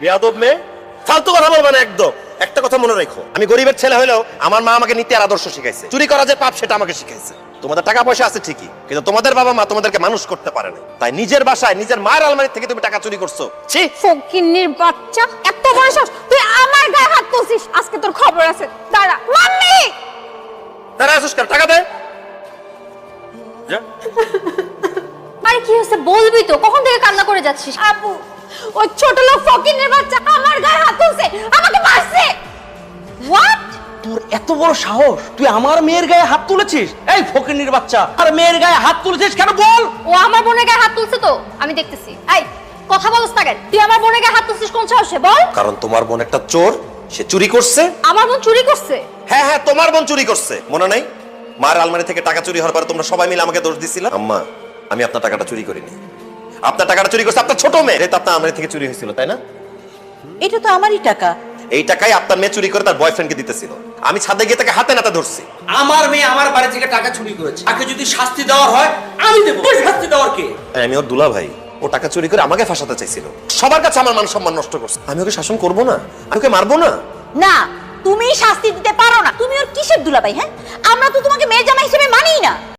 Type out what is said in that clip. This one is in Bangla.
বেয়াদব মেয়ে? ফালতু কথা বলবে না একদম। একটা কথা মনে রাখো। আমি গরিবের ছেলে হলেও আমার মা আমাকে নীতি আর আদর্শ শিখাইছে। চুরি করা যে পাপ সেটা আমাকে শিখাইছে। তোমাদের টাকা পয়সা আছে ঠিকই কিন্তু তোমাদের বাবা মা তোমাদেরকে মানুষ করতে পারে না তাই নিজের বাসায় নিজের মায়ের আলমারি থেকে তুমি টাকা চুরি করছ। ছি! ফকিন্নির বাচ্চা এত বড় সাহস তুই আমার গায়ে হাত তুলছিস। আজকে তোর খবর আছে। দাঁড়া মাম্মি! তারা আসুস টাকা দে। কি হয়েছে বলবি তো? কখন থেকে কান্না করে যাচ্ছিস? আপু ওই ছোট লোক ফকিন্নির বাচ্চা আমার গায়ে হাত তুলছে আমাকে মারছে। হোয়াট তোর এত বড় সাহস? তুই আমার মেয়ের গায়ে হাত তুলেছিস? এই ফকিরনির বাচ্চা আর মেয়ের গায়ে হাত তুলেছিস কেন বল? ও আমার বোনের গায়ে হাত তুলছে তো? আমি দেখতেছি। এই কথা বলছ না কেন? তুই আমার বোনের গায়ে হাত তুলছিস কোন সাহসে? বল। কারণ তোমার বোন একটা চোর সে চুরি করছে। আমার বোন চুরি করছে? হ্যাঁ হ্যাঁ তোমার বোন চুরি করছে। মনে নাই? মার আলমারি থেকে টাকা চুরি হওয়ার পরে তোমরা সবাই মিলে আমাকে দোষ দিছিল? আম্মা আমি আপনার টাকাটা চুরি করিনি। আপনার টাকাটা চুরি করছে আপনার ছোট মেয়ে। এটা তো আপনার আলমারি থেকে চুরি হয়েছিল তাই না? এটা তো আমারই টাকা। এই টাকাই আপনার মেয়ে চুরি করে তার বয়ফ্রেন্ডকে দিতেছিল। আমি ছাদে গিয়ে তাকে হাতে নাতে ধরছি। আমার মেয়ে আমার বাড়ি থেকে টাকা চুরি করেছে। তাকে যদি শাস্তি দেওয়ার হয় আমি দেবো। ওই শাস্তি দেওয়ার কে? আমি ওর দুলা ভাই। ও টাকা চুরি করে আমাকে ফাঁসাতে চাইছিল। সবার কাছে আমার মান সম্মান নষ্ট করছে। আমি ওকে শাসন করব না? আমি ওকে মারবো না? না তুমি শাস্তি দিতে পারো না। তুমি ওর কিসের দুলাভাই হ্যাঁ? আমরা তো তোমাকে মেয়ে জামা হিসেবে মানিই না।